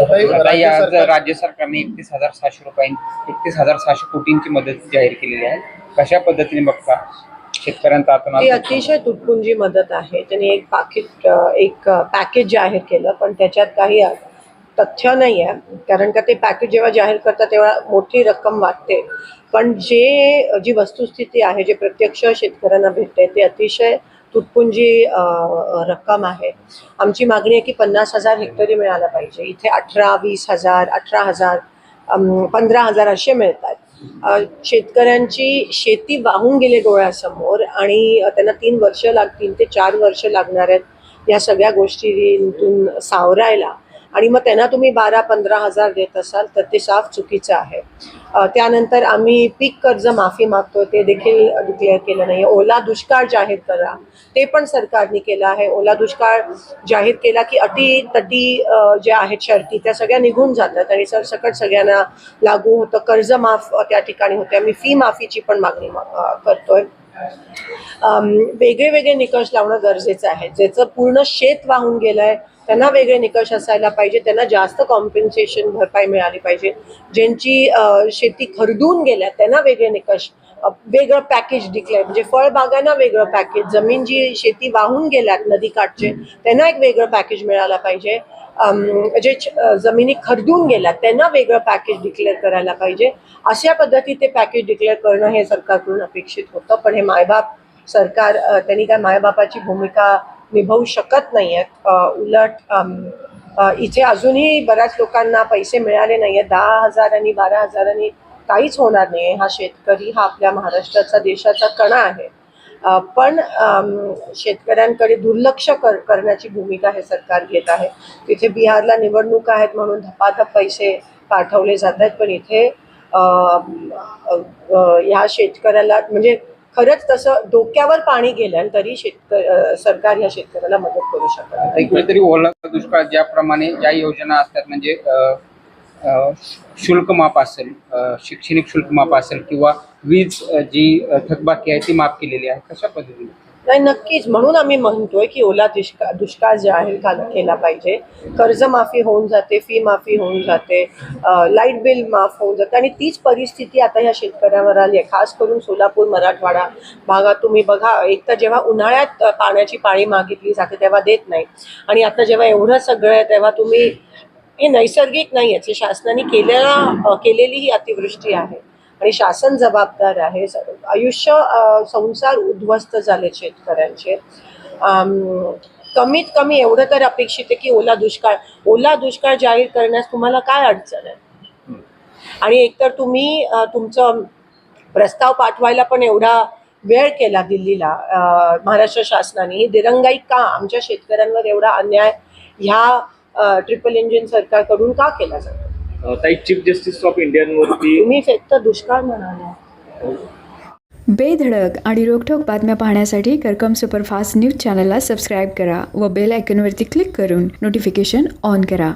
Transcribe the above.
ताई, राज्य आज सरकारने एकतीस हजार सहाशे रुपये एकतीस हजार सहाशे कोटींची मदत जाहीर केलेली आहे. कशा पद्धतीने बघता शेतकऱ्यांचा आता अतिशय तुटपुंजी मदत आहे. त्यांनी एक पाकिट अ, एक अ, पॅकेज जाहीर केलं पण त्याच्यात काही अ, तथ्य नाही आहे कारण का ते पॅकेज जेव्हा जाहीर करतात तेव्हा मोठी रक्कम वाटते. पण जे जी वस्तुस्थिती आहे जे प्रत्यक्ष शेतकऱ्यांना भेटते ते अतिशय तुटपुंजी रक्कम आहे. आमची मागणी आहे की पन्नास हजार हेक्टरी मिळायला पाहिजे. इथे अठरा वीस हजार अठरा हजार पंधरा हजार असे मिळतात. शेतकऱ्यांची शेती वाहून गेले डोळ्यासमोर आणि त्यांना तीन वर्ष लागतील ते चार वर्ष लागणार आहेत या सगळ्या गोष्टींतून सावरायला. आणि मग त्यांना तुम्ही बारा पंधरा हजार देत असाल तर ते साफ चुकीचं आहे. त्यानंतर आम्ही पीक कर्ज माफी मागतो ते देखील डिक्लेअर केलं नाही ओला दुष्काळ जाहीर करा. ते पण सरकारने केलं आहे. ओला दुष्काळ जाहीर केला की अटी तटी ज्या आहेत शर्ती त्या सगळ्या निघून जातात आणि सर सकट सगळ्यांना लागू होतं. कर्ज माफ त्या ठिकाणी होते. आम्ही फी माफीची पण मागणी मा- करतोय. वेगळे वेगळे निकष लावणं गरजेचं आहे. ज्याचं पूर्ण शेत वाहून गेलं आहे त्यांना वेगळे निकष असायला पाहिजे त्यांना जास्त कॉम्पेन्सेशन भरपाई मिळाली पाहिजे. ज्यांची शेती खरडून गेल्या त्यांना वेगळे निकष वेगळं पॅकेज डिक्लेअर म्हणजे फळबागांना वेगळं पॅकेज जमीन जी शेती वाहून गेल्यात नदीकाठचे त्यांना एक वेगळं पॅकेज मिळालं पाहिजे. जे च- जमिनी खरदून गेल्यात त्यांना वेगळं पॅकेज डिक्लेअर करायला पाहिजे. अशा पद्धती ते पॅकेज डिक्लेअर करणं हे सरकारकडून अपेक्षित होतं पण हे मायबाप सरकार त्यांनी काय मायबापाची भूमिका निभावू शकत नाही आहेत उलट इथे अजूनही बऱ्याच लोकांना पैसे मिळाले नाही आहेत दहा हजार आणि बारा हजारांनी काहीच होणार नाही हा शेतकरी हा आपल्या महाराष्ट्राचा देशाचा कणा आहे. पण शेतकऱ्यांकडे दुर्लक्ष कर करण्याची भूमिका हे सरकार घेत आहे. तिथे बिहारला निवडणूक आहेत म्हणून धपाधप पैसे पाठवले जात आहेत. पण इथे ह्या शेतकऱ्याला म्हणजे खरंच तसं डोक्यावर पाणी गेलं तरी शेतक सरकार या शेतकऱ्याला मदत करू शकत इकडे तरी ओला दुष्काळ ज्याप्रमाणे ज्या योजना असतात म्हणजे शुल्क माफ असेल शैक्षणिक शुल्क माफ असेल किंवा वीज जी थकबाकी आहे ती माफ केलेली आहे कशा पद्धतीने? नाही नक्कीच. म्हणून आम्ही म्हणतोय की ओला दुष्काळ दुष्काळ जाहीर का- केला पाहिजे. कर्जमाफी होऊन जाते फी माफी होऊन जाते लाइट बिल माफ होऊन जाते. आणि तीच परिस्थिती आता ह्या शेतकऱ्यावर आली आहे. खास करून सोलापूर मराठवाडा भागात तुम्ही बघा एक तर जेव्हा उन्हाळ्यात पाण्याची पाळी मागितली जाते तेव्हा देत नाही. आणि आता जेव्हा एवढं सगळं आहे तेव्हा तुम्ही हे नैसर्गिक नाही आहे शासनाने केलेला केलेली ही अतिवृष्टी आहे. आणि शासन जबाबदार आहे. आयुष्य संसार उद्ध्वस्त झाले शेतकऱ्यांचे. कमीत कमी एवढं तर अपेक्षित आहे की ओला दुष्काळ ओला दुष्काळ जाहीर करण्यास तुम्हाला काय अडचण आहे? आणि एकतर तुम्ही तुमचं प्रस्ताव पाठवायला पण एवढा वेळ केला दिल्लीला महाराष्ट्र शासनाने. ही दिरंगाई का? आमच्या शेतकऱ्यांवर एवढा अन्याय ह्या ट्रिपल इंजिन सरकारकडून का केला जातो? ताई चीफ जस्टिस ऑफ इंडियनवरती तुम्ही फक्त दुष्काळ म्हणाला. बेधडक आणि रोखोक बातम्या पाहण्यासाठी करकम सुपरफास्ट न्यूज चॅनलला सबस्क्राईब करा व बेल आयकॉनवरती क्लिक करून नोटिफिकेशन ऑन करा.